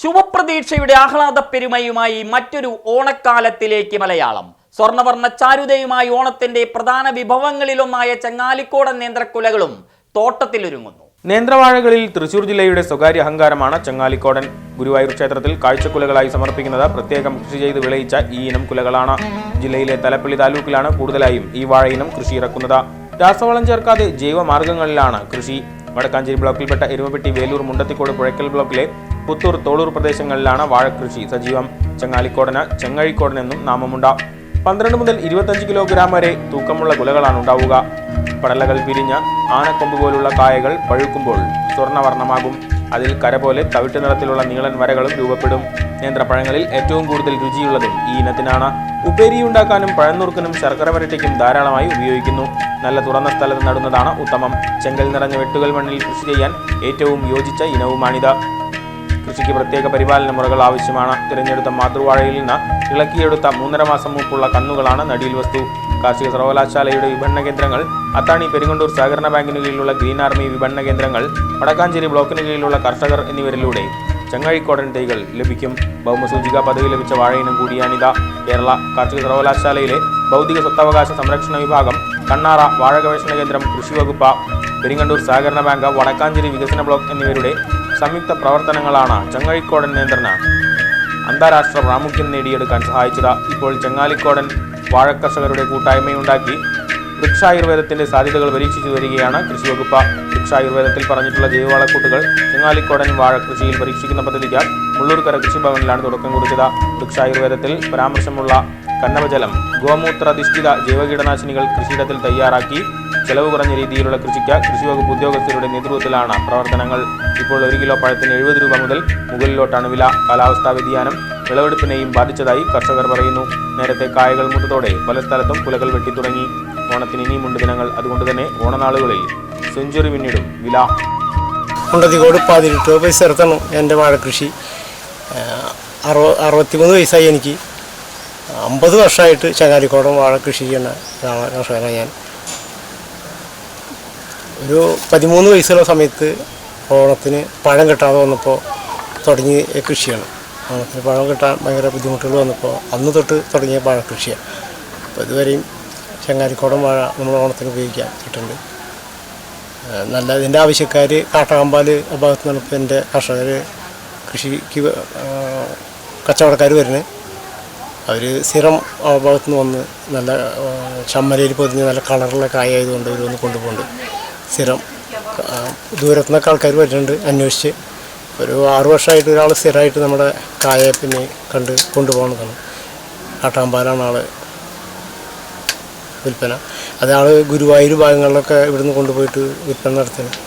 ശുഭപ്രതീക്ഷയുടെ ആഹ്ലാദ പെരുമയുമായി മറ്റൊരു ഓണക്കാലത്തിലേക്ക് മലയാളം. സ്വർണവർണ ചാരുതയുമായി ഓണത്തിന്റെ പ്രധാന വിഭവങ്ങളിലൊന്നായ ചങ്ങാലിക്കോടൻ നേന്ത്രക്കുലകളും തോട്ടത്തിലൊരുങ്ങുന്നു. നേന്ത്രവാഴകളിൽ തൃശൂർ ജില്ലയുടെ സ്വകാര്യ അഹങ്കാരമാണ് ചങ്ങാലിക്കോടൻ. ഗുരുവായൂർ ക്ഷേത്രത്തിൽ കാഴ്ചക്കുലകളായി സമർപ്പിക്കുന്നത് പ്രത്യേകം കൃഷി ചെയ്ത് വിളയിച്ച ഈ ഇനം കുലകളാണ്. ജില്ലയിലെ തലപ്പള്ളി താലൂക്കിലാണ് കൂടുതലായും ഈ വാഴ ഇനം കൃഷി ഇറക്കുന്നത്. രാസവളം ചേർക്കാതെ ജൈവമാർഗങ്ങളിലാണ് കൃഷി. വടക്കാഞ്ചേരി ബ്ലോക്കിൽപ്പെട്ട എരുമപ്പെട്ടി വേലൂർ മുണ്ടത്തിക്കോട് പുഴയ്ക്കൽ ബ്ലോക്കിലെ പുത്തൂർ തോളൂർ പ്രദേശങ്ങളിലാണ് വാഴക്കൃഷി സജീവം ചങ്ങാലിക്കോടന് ചെങ്ങഴിക്കോടൻ എന്നും നാമമുണ്ട്. പന്ത്രണ്ട് മുതൽ ഇരുപത്തഞ്ച് കിലോഗ്രാം വരെ തൂക്കമുള്ള കുലകളാണ് ഉണ്ടാവുക. പടലകൾ പിരിഞ്ഞ് ആനക്കൊമ്പ് പോലുള്ള കായകൾ പഴുക്കുമ്പോൾ സ്വർണവർണമാകും അതിൽ കര പോലെ തവിട്ട് നിറത്തിലുള്ള നീളൻ വരകളും രൂപപ്പെടും. നേന്ത്രപ്പഴങ്ങളിൽ ഏറ്റവും കൂടുതൽ രുചിയുള്ളതും ഈ ഇനത്തിനാണ്. ഉപ്പേരിയുണ്ടാക്കാനും പഴന്നുറുക്കനും ശർക്കര വരട്ടിക്കും ധാരാളമായി ഉപയോഗിക്കുന്നു. നല്ല തുറന്ന സ്ഥലത്ത് നടുന്നതാണ് ഉത്തമം. ചെങ്കൽ നിറഞ്ഞ വെട്ടുകൾ മണ്ണിൽ കൃഷി ചെയ്യാൻ ഏറ്റവും യോജിച്ച ഇനവുമാണിത്. കൃഷിക്ക് പ്രത്യേക പരിപാലന മുറകൾ ആവശ്യമാണ്. തിരഞ്ഞെടുത്ത മാതൃവാഴയിൽ നിന്ന് ഇളക്കിയെടുത്ത മൂന്നര മാസം മുമ്പുള്ള കന്നുകളാണ് നടിയിൽ വസ്തു. കാർഷിക സർവകലാശാലയുടെ വിപണന കേന്ദ്രങ്ങൾ അത്താണി പെരിങ്ങണ്ടൂർ സഹകരണ ബാങ്കിന് കീഴിലുള്ള ഗ്രീൻ ആർമി വിപണന കേന്ദ്രങ്ങൾ വടക്കാഞ്ചേരി ബ്ലോക്കിന് കീഴിലുള്ള കർഷകർ എന്നിവരിലൂടെ ചങ്ങാഴിക്കോടൻ തൈകൾ ലഭിക്കും. ഭൗമസൂചിക പദവി ലഭിച്ച വാഴയിനം കൂടിയാണിത കേരള കാർഷിക സർവകലാശാലയിലെ ഭൗതിക സ്വത്തവകാശ സംരക്ഷണ വിഭാഗം കണ്ണാറ വാഴ ഗവേഷണ കേന്ദ്രം കൃഷി വകുപ്പ് പെരിങ്ങണ്ടൂർ സഹകരണ ബാങ്ക് വടക്കാഞ്ചേരി വികസന ബ്ലോക്ക് എന്നിവരുടെ സംയുക്ത പ്രവർത്തനങ്ങളാണ് ചങ്ങാഴിക്കോടൻ നിയന്ത്രണ അന്താരാഷ്ട്ര പ്രാമുഖ്യം നേടിയെടുക്കാൻ സഹായിച്ചത്. ഇപ്പോൾ ചെങ്ങാലിക്കോടൻ വാഴക്കർഷകരുടെ കൂട്ടായ്മയുണ്ടാക്കി വൃക്ഷായുർവേദത്തിന്റെ സാധ്യതകൾ പരീക്ഷിച്ചു വരികയാണ് കൃഷി വകുപ്പ് വൃക്ഷായുർവേദത്തിൽ പറഞ്ഞിട്ടുള്ള ജൈവവളക്കൂട്ടുകൾ ചെങ്ങാലിക്കോടൻ വാഴ കൃഷിയിൽ പരീക്ഷിക്കുന്ന പദ്ധതിക്ക് മുള്ളൂർക്കര കൃഷിഭവനിലാണ് തുടക്കം കുറിച്ചത്. വൃക്ഷായുർവേദത്തിൽ പരാമർശമുള്ള കന്നവജലം ഗോമൂത്രാധിഷ്ഠിത ജൈവ കീടനാശിനികൾ കൃഷിയിടത്തിൽ തയ്യാറാക്കി ചെലവ് കുറഞ്ഞ രീതിയിലുള്ള കൃഷിക്ക് കൃഷി വകുപ്പ് ഉദ്യോഗസ്ഥരുടെ നേതൃത്വത്തിലാണ് പ്രവർത്തനങ്ങൾ. ഇപ്പോൾ ഒരു കിലോ പഴത്തിന് എഴുപത് രൂപ മുതൽ മുകളിലോട്ടാണ് വില. കാലാവസ്ഥാ വ്യതിയാനം വിളവെടുപ്പിനെയും ബാധിച്ചതായി കർഷകർ പറയുന്നു. നേരത്തെ കായകൾ മുട്ടത്തോടെ പല സ്ഥലത്തും കുലകൾ വെട്ടിത്തുടങ്ങി ഓണത്തിന് ഇനിയുമുണ്ട് ദിനങ്ങൾ. അതുകൊണ്ട് തന്നെ ഓണനാളുകളിൽ സെഞ്ചുറി പിന്നിടും വില. മുണ്ടത്തിക്കോട് പതിനെട്ട് ഇറത്തണം എന്റെ വാഴ കൃഷി. അറുപ അറുപത്തിമൂന്ന് വയസ്സായി എനിക്ക്. അമ്പത് വർഷമായിട്ട് ചങ്ങാലിക്കോടം വാഴ കൃഷി ചെയ്യുന്ന കർഷകനാണ് ഞാൻ. ഒരു പതിമൂന്ന് വയസ്സുള്ള സമയത്ത് ഓണത്തിന് പഴം കിട്ടാതെ വന്നപ്പോൾ തുടങ്ങി കൃഷിയാണ്. ഓണത്തിന് പഴം കിട്ടാൻ ഭയങ്കര ബുദ്ധിമുട്ടുകൾ വന്നപ്പോൾ അന്ന് തൊട്ട് തുടങ്ങിയ വാഴ കൃഷിയാണ് അപ്പോൾ ഇതുവരെയും ചങ്ങാലിക്കോടം വാഴ നമ്മൾ ഓണത്തിന് ഉപയോഗിക്കാൻ കിട്ടുന്നുണ്ട് നല്ല ഇതിന്റെ ആവശ്യക്കാർ കാട്ടാമ്പാൽ ഭാഗത്ത് നിന്നാണ് എന്റെ കർഷകർ കൃഷിക്ക് കച്ചവടക്കാർ വരുന്നത്. അവർ സ്ഥിരം ഭാഗത്തു നിന്ന് വന്ന് നല്ല ചമ്മലയിൽ പൊതിഞ്ഞ് നല്ല കളറുള്ള കായതുകൊണ്ട് ഇവർ വന്ന് കൊണ്ടുപോകുന്നുണ്ട്. ആ, ദൂരത്തു നിന്നൊക്കെ ആൾക്കാർ വരുന്നുണ്ട് അന്വേഷിച്ച്. ഒരു ആറു വർഷമായിട്ട് ഒരാൾ സ്ഥിരമായിട്ട് നമ്മുടെ കായ പിന്നെ കണ്ട് കൊണ്ടുപോകുന്നതാണ്. കാട്ടാമ്പാലാണ് ആൾ വിൽപ്പന. അത് ഗുരുവായൂർ ഭാഗങ്ങളിലൊക്കെ ഇവിടുന്ന് കൊണ്ടുപോയിട്ട് വിൽപ്പന നടത്തുന്നത്.